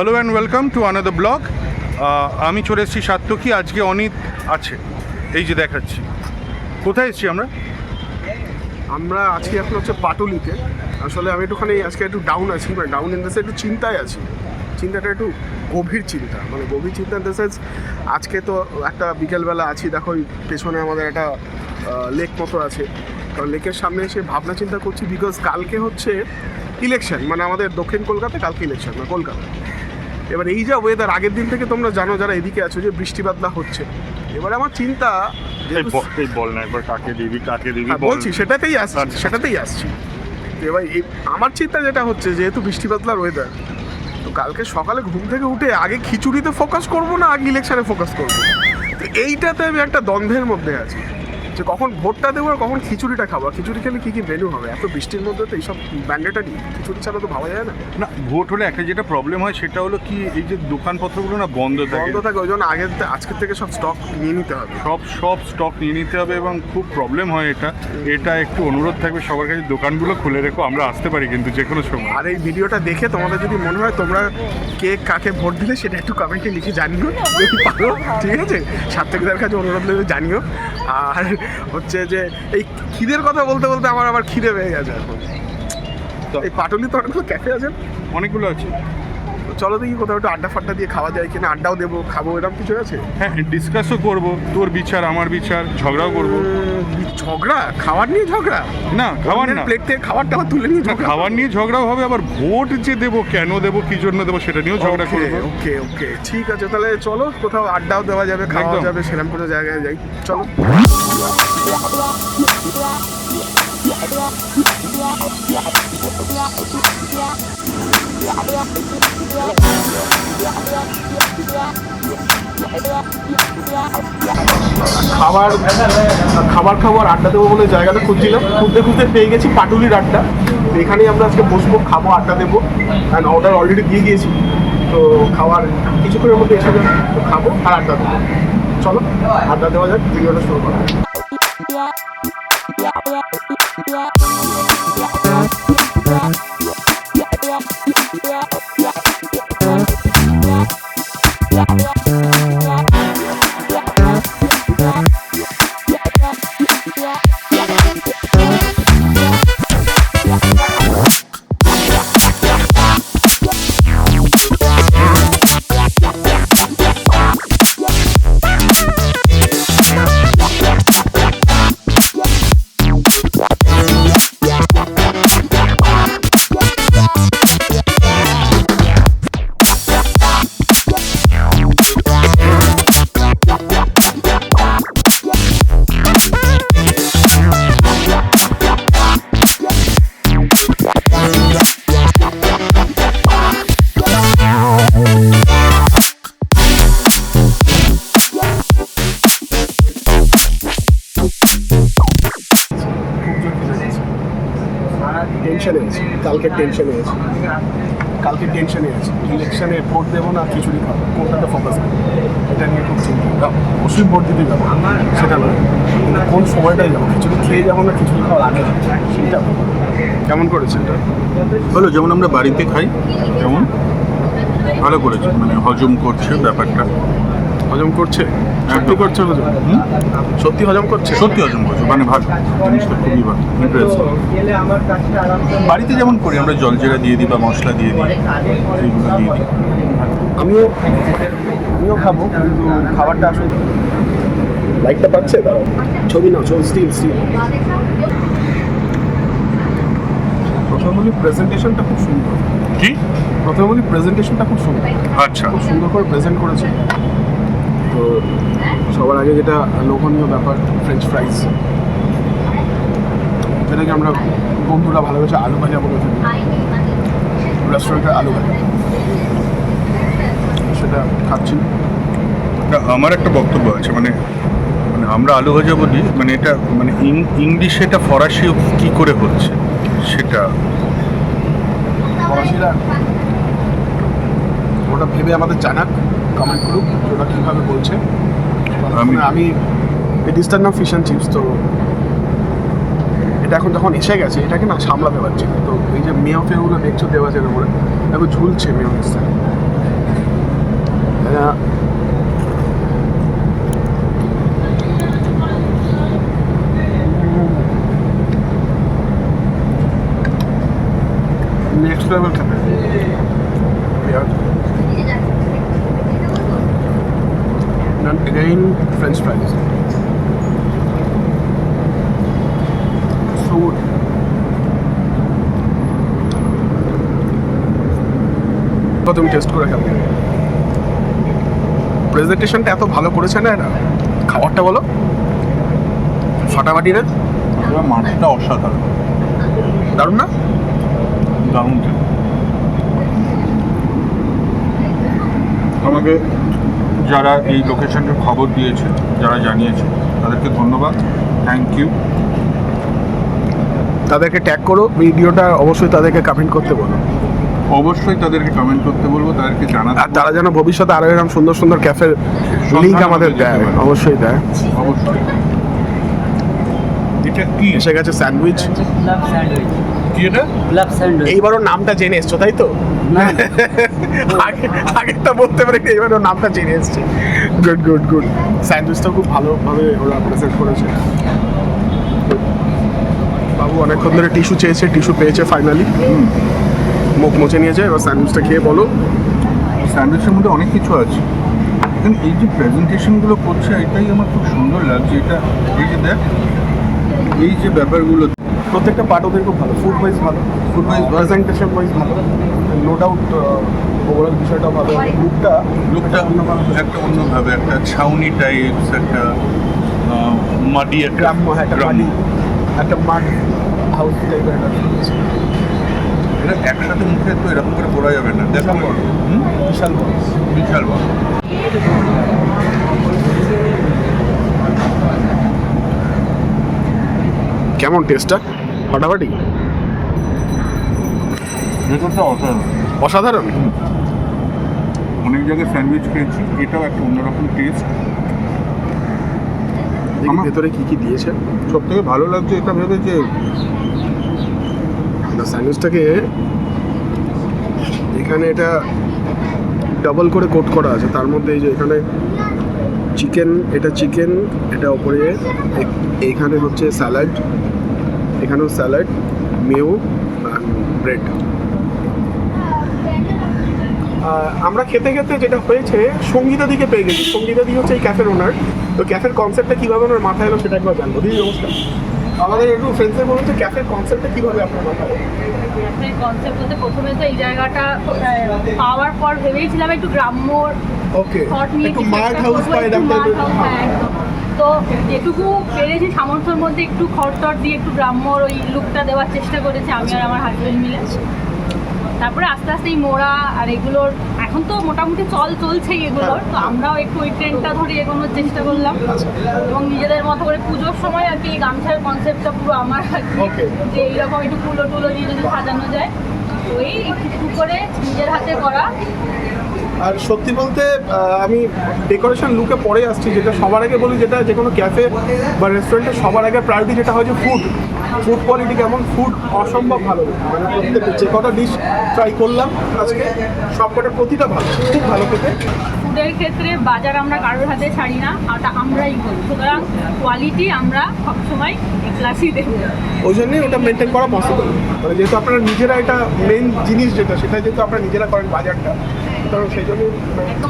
Hello and welcome to another blog. আমি চলে এসেছি সাত্তকি আজকে অনিত আছে। এই যে দেখাচ্ছি। কোথায় এসেছি আমরা? আমরা আজকে এখন হচ্ছে পাটুলিতে। আসলে আমি একটুখানি আজকে একটু ডাউন আছি মানে ডাউন ইন দ্য একটু চিন্তায় আছি। চিন্তাটা একটু গভীর চিন্তা মানে গভীর চিন্তা ইন দ্য সেন্স আজকে তো একটা বিকেলবেলা আছি, দেখো পেছনে আমাদের একটা লেক মতো আছে। কারণ লেকের সামনে এসে ভাবনা চিন্তা করছি বিকজ কালকে হচ্ছে ইলেকশন মানে আমাদের দক্ষিণ কলকাতায় কালকে ইলেকশন না কলকাতা। এবার এই যা ওয়েদার আগের দিন থেকে তোমরা জানো যারা এদিকে আছো যে বৃষ্টি বাদলা হচ্ছে। এবার আমার চিন্তা বল না একবার কাকে দিবি কাকে দিবি হ্যাঁ, বলছি সেটাতেই আসছি। সেটাতেই আসছি। এবার এই আমার চিন্তা যেটা হচ্ছে যেহেতু বৃষ্টি বাদলার ওয়েদার তো কালকে সকালে ঘুম থেকে উঠে আগে খিচুড়িতে ফোকাস করব না আগে ইলেকশনে ফোকাস করব? তো এইটাতে আমি একটা দ্বন্দ্বের মধ্যে আছি। যে কখন ভোটটা দেবো আর কখন খিচুড়িটা খাব খিচুড়ি খেলে কী কী ভ্যালু হবে? এত বৃষ্টির মধ্যে তো এইসব ম্যান্ডেটারি খিচুড়ি ছাড়া তো ভাবা যায় না। না ভোট হলে একটা যেটা প্রবলেম হয় সেটা হলো কি এই যে দোকানপত্রগুলো না বন্ধ থাকে। বন্ধ থাকে ওই জন্য আগের থে- আজকের থেকে সব স্টক নিয়ে নিতে হবে। সব সব স্টক নিয়ে নিতে হবে এবং খুব প্রবলেম হয় এটা। এটা একটু অনুরোধ থাকবে সবার কাছে দোকানগুলো খুলে রেখো আমরা আসতে পারি কিন্তু যে কোনো সময়। আর এই ভিডিওটা দেখে তোমাদের যদি মনে হয় তোমরা কে কাকে ভোট দিলে সেটা একটু কমেন্টে লিখে জানিও। যদি পারো ঠিক আছে? সার্থকদের কাছে অনুরোধ করে জানিও। আর হচ্ছে যে এই খিদের কথা বলতে বলতে আমার আবার খিদে পেয়ে গেছে এখন। তো- এই পাটলি তো অনেকগুলো ক্যাফে আছে? অনেকগুলো আছে। চলো দেখি কোথাও একটু আড্ডা ফাড্ডা দিয়ে খাওয়া যায় কিনা আড্ডাও দেবো খাব এরকম কিছু আছে? হ্যাঁ ডিসকাসও করব তোর বিচার আমার বিচার ঝগড়াও করব। ঝগড়া? খাবার নিয়ে ঝগড়া? না খাবার না। প্লেট থেকে খাবার টাবার তুলে নিয়ে ঝগড়া? খাবার নিয়ে ঝগড়াও হবে আবার ভোট যে দেবো কেন দেবো কি জন্য দেবো সেটা নিয়েও ঝগড়া করব। ওকে ওকে ঠিক আছে তাহলে চলো কোথাও আড্ডাও দেওয়া যাবে খাওয়া যাবে সেরকম কোনো জায়গায় যাই। চলো। খাবার খাবার খাবার আড্ডা দেবো বলে জায়গাটা খুঁজছিলাম। খুঁজতে খুঁজতে পেয়ে গেছি পাটুলির আড্ডা। এখানেই আমরা আজকে বসবো, খাব, আড্ডা দেবো। অ্যান্ড অর্ডার অলরেডি দিয়ে দিয়েছি তো খাওয়ার কিছুক্ষণের মধ্যে এসে খাব আর আড্ডা দেবো। চলো, আড্ডা দেওয়া যাক ভিডিওটা শুরু করা কালকে টেনশনে আছি। কালকে টেনশনে আছি। ইলেকশনে ভোট দেবো না খিচুড়ি খাব। কোনটাতে ফোকাস করব? এটা নিয়ে খুব চিন্তা অবশ্যই ভোট দিতে যাব। সেটা নয়। কিন্তু কোন সময়টায় যাব? খিচুড়ি খেয়ে যাব না খিচুড়ি খাওয়ার আগে? যাব, কেমন করেছে এটা হলো যেমন আমরা বাড়িতে খাই তেমন। ভালো করেছে। মানে হজম করছে ব্যাপারটা। হজম করছে? সত্যি করছে হজম সত্যি হজম করছে? সত্যি হজম করছে মানে ভালো। জিনিসটা খুবই ভালো ইন্টারেস্টিং বাড়িতে যেমন করি আমরা জল জিরা দিয়ে দিই বা মশলা দিয়ে দিই এইগুলো দিয়ে দিই। আমিও আমিও খাব কিন্তু খাবারটা আসলে লাইটটা পাচ্ছে দাঁড়াও। ছবি নাও ছবি স্টিল স্টিল প্রথমে বলি প্রেজেন্টেশনটা খুব সুন্দর। কি? প্রথমে বলি প্রেজেন্টেশনটা খুব সুন্দর। আচ্ছা। খুব সুন্দর করে প্রেজেন্ট করেছে। তো সবার আগে যেটা লোভনীয় ব্যাপার ফ্রেঞ্চ ফ্রাইস যেটাকে আমরা বন্ধুরা ভালোবেসে আলু ভাজা বলে থাকি। রেস্টুরেন্টের আলু ভাজা। সেটা খাচ্ছি। আমার একটা বক্তব্য আছে মানে মানে আমরা আলু ভাজা বলি মানে এটা মানে ইংলিশে এটা ফরাসি কি করে হচ্ছে? সেটা ওটা ভেবে আমাদের জানাক কমেন্ট করুক ওটা কীভাবে বলছে। আমি- আমি এই নাম ফিশ অ্যান্ড চিপস তো এটা এখন যখন এসে গেছে এটাকে না সামলাতে পারছি তো এই যে মেয় ফেগুলো দেখছ দেওয়া আছে উপরে দেখো ঝুলছে মেয় ডিশটা নেক্সট লেভেল তো তুমি টেস্ট করে খাবে প্রেজেন্টেশনটা এত ভালো করেছে না এরা খাবারটা বলো। ফাটাফাটি না এবার মাছটা অসাধারণ। দারুণ না? দারুণ। আমাকে যারা এই লোকেশনটার খবর দিয়েছে যারা জানিয়েছে তাদেরকে ধন্যবাদ। থ্যাংক ইউ তাদেরকে ট্যাগ করো ভিডিওটা অবশ্যই তাদেরকে কমেন্ট করতে বলো। অবশ্যই তাদেরকে কমেন্ট করতে বলব তাদেরকে জানাতে আর তারা যেন ভবিষ্যতে আরও এরকম সুন্দর সুন্দর ক্যাফের লিঙ্ক আমাদের দেয় অবশ্যই দেয়। অবশ্যই। এটা কি? এসে গেছে স্যান্ডউইচ। কি এটা? ক্লাব স্যান্ডউইচ এইবারও নামটা জেনে এসছো তাই তো? আগে আগেরটা বলতে পারি এইবারও নামটা জেনে এসছে। গুড গুড গুড স্যান্ডউইচটা খুব ভালোভাবে ওরা প্রেজেন্ট করেছে। বাবু অনেকক্ষণ ধরে টিস্যু চেয়েছে টিস্যু পেয়েছে ফাইনালি মুখ মুছে নিয়েছে এবার স্যান্ডউইচটা খেয়ে বলো। স্যান্ডউইচের মধ্যে অনেক কিছু আছে। এখানে এই যে প্রেজেন্টেশনগুলো করছে এটাই আমার খুব সুন্দর লাগছে। এটা এই যে দেখ এই যে ব্যাপারগুলো। প্রত্যেকটা পার্ট ওদের খুব ভালো। ফুড ওয়াইজ ভালো। ফুড ওয়াইজ প্রেজেন্টেশন ওয়াইজ ভালো। নো ডাউট ওভারঅল বিষয়টা ভালো। লুকটা লুকটা একটা অন্যভাবে একটা ছাউনি টাইপস একটা মাটি একটা গ্রাম্য হ্যাঁ একটা। মাটি একটা মাঠ হাউস টাইপের একটা। এটা একসাথে মুখে তো এরকম করে পড়া যাবে না। দেখো বিশাল বড়। বিশাল বড়। বিশাল বড়। কেমন টেস্টটা ফাটাফাটি? ভেতরটা অসাধারণ। অসাধারণ? অনেক জায়গায় স্যান্ডউইচ খেয়েছি এটাও একটা অন্যরকম টেস্ট আমার- ভেতরে কি কি দিয়েছে। সব থেকে ভালো লাগছে এটা ভেবে যে না স্যান্ডউইচটাকে এখানে এটা ডাবল করে কোট করা আছে। তার মধ্যে এই যে এখানে চিকেন এটা চিকেন এটা ওপরে এখানে হচ্ছে স্যালাড এখানেও স্যালাড মেও ব্রেড আমরা খেতে খেতে যেটা হয়েছে, সঙ্গীতা দিকে পেয়ে গেছি। সঙ্গীতা দি হচ্ছে এই ক্যাফের ওনার তো ক্যাফের কনসেপ্টটা কীভাবে ওনার মাথায় এলো সেটা একবার জানব। দিদি, নমস্কার। আমাদের একটু ফ্রেন্ডসদের বলুন যে ক্যাফের কনসেপ্টটা কীভাবে আপনার মাথায় ক্যাফের কনসেপ্ট বলতে প্রথমে তো এই জায়গাটা পাওয়ার পর ভেবেইছিলাম একটু গ্রাম্য ওকে একটু মার্ট হাউস বা এরকম হ্যাঁ। তো যেটুকু পেরেছি সামর্থ্যের মধ্যে একটু খড়টর দিয়ে একটু গ্রাম্যর ওই লুকটা দেওয়ার চেষ্টা করেছি আমি আর আমার হাজবেন্ড মিলে। তারপরে আস্তে আস্তে এই মোড়া আর এগুলোর এখন তো মোটামুটি চল চলছেই এগুলোর তো আমরাও একটু ওই ট্রেনটা ধরে এগোনোর চেষ্টা করলাম। এবং নিজেদের মতো করে পুজোর সময় আর কি এই গামছার কনসেপ্টটা পুরো আমার আর কি Okay. যে এইরকম একটু ফুলো টুলো দিয়ে যদি সাজানো যায় তো এই একটু একটু করে নিজের হাতে করা। আর সত্যি বলতে আমি ডেকোরেশন লুকে পরে আসছি যেটা সবার আগে বলি যেটা যে কোনো ক্যাফে বা রেস্টুরেন্টে সবার আগে প্রায়োরিটি যেটা হয় যে ফুড ফুড কোয়ালিটি কেমন? ফুড অসম্ভব ভালো। মানে প্রত্যেকটা যে কটা ডিশ ট্রাই করলাম আজকে সব কটা প্রতিটা ভালো খুব ভালো খেতে। ফুডের ক্ষেত্রে বাজার আমরা কারোর হাতে ছাড়ি না ওটা আমরাই করি। সুতরাং কোয়ালিটি আমরা সবসময় ক্লাসই দেবো। ওই জন্যই ওটা মেনটেন করা পসিবল মানে যেহেতু আপনারা নিজেরা এটা মেন জিনিস যেটা সেটা যেহেতু আপনারা নিজেরা করেন বাজারটা সেই জন্য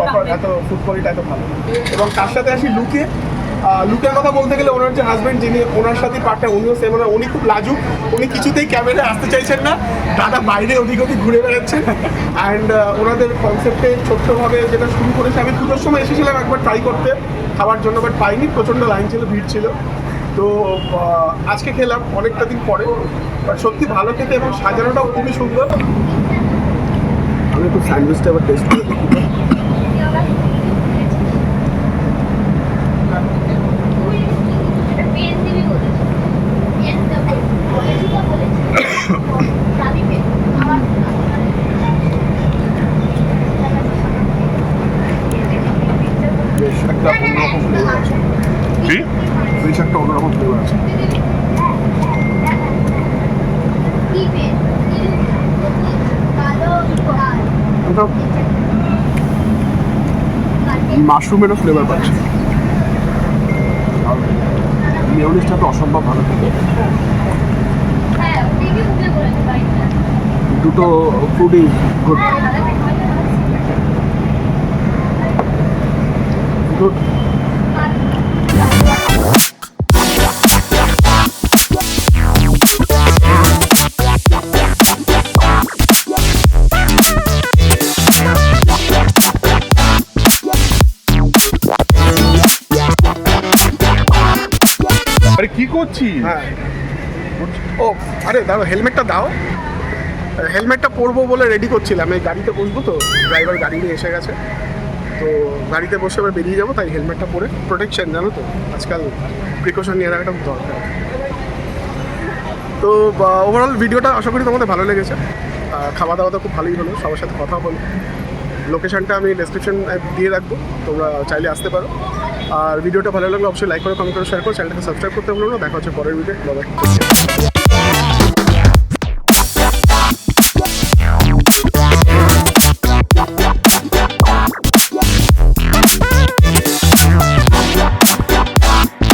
রাখবেন। এত ফুড কোয়ালিটি এত ভালো। এবং তার সাথে আসি লুকে। লুকের কথা বলতে গেলে ওনার যে হাজব্যান্ড যিনি ওনার সাথে পার্টনার উনিও সেম উনি খুব লাজুক। উনি কিছুতেই ক্যামেরায় আসতে চাইছেন না। দাদা বাইরে ওদিক ওদিক ঘুরে বেড়াচ্ছেন। অ্যান্ড ওনাদের কনসেপ্টে ছোট্টভাবে যেটা শুরু করেছে, আমি পুজোর সময় এসেছিলাম একবার ট্রাই করতে। খাওয়ার জন্য বাট পাইনি। প্রচণ্ড লাইন ছিল, ভিড় ছিল। তো আজকে খেলাম, অনেকটা দিন পরে। বাট সত্যি ভালো খেতে এবং সাজানোটাও খুবই সুন্দর। আমি একটু স্যান্ডউইচটা এবার টেস্ট করে বেশ ফ্লেভার হ্যাঁ, হ্যাঁ, হ্যাঁ, আছে। কি? ফ্লেভার আছে। মাশরুমেরও ফ্লেভার পাচ্ছে। তো অসম্ভব ভালো। থাকে দুটো ফুডই গুড গুড কি করছিস? হ্যাঁ। ও, আরে দাঁড়ো হেলমেটটা দাও। হেলমেটটা পরবো বলে রেডি করছিলাম। এই গাড়িতে বসবো তো ড্রাইভার গাড়ি নিয়ে এসে গেছে। তো গাড়িতে বসে এবার বেরিয়ে যাব, তাই হেলমেটটা পরে প্রোটেকশন জানো তো, আজকাল প্রিকশন নিয়ে রাখাটা দরকার। তো ওভারঅল ভিডিওটা আশা করি তোমাদের ভালো লেগেছে। খাওয়া দাওয়া তো খুব ভালোই হলো, সবার সাথে কথা বলো। লোকেশনটা আমি ডেসক্রিপশন দিয়ে রাখব, তোমরা চাইলে আসতে পারো। আর ভিডিওটা ভালো লাগলে অবশ্যই লাইক করো কমেন্ট করো শেয়ার করো চ্যানেলটাকে সাবস্ক্রাইব করতে ভুলো না। দেখা হচ্ছে পরের ভিডিও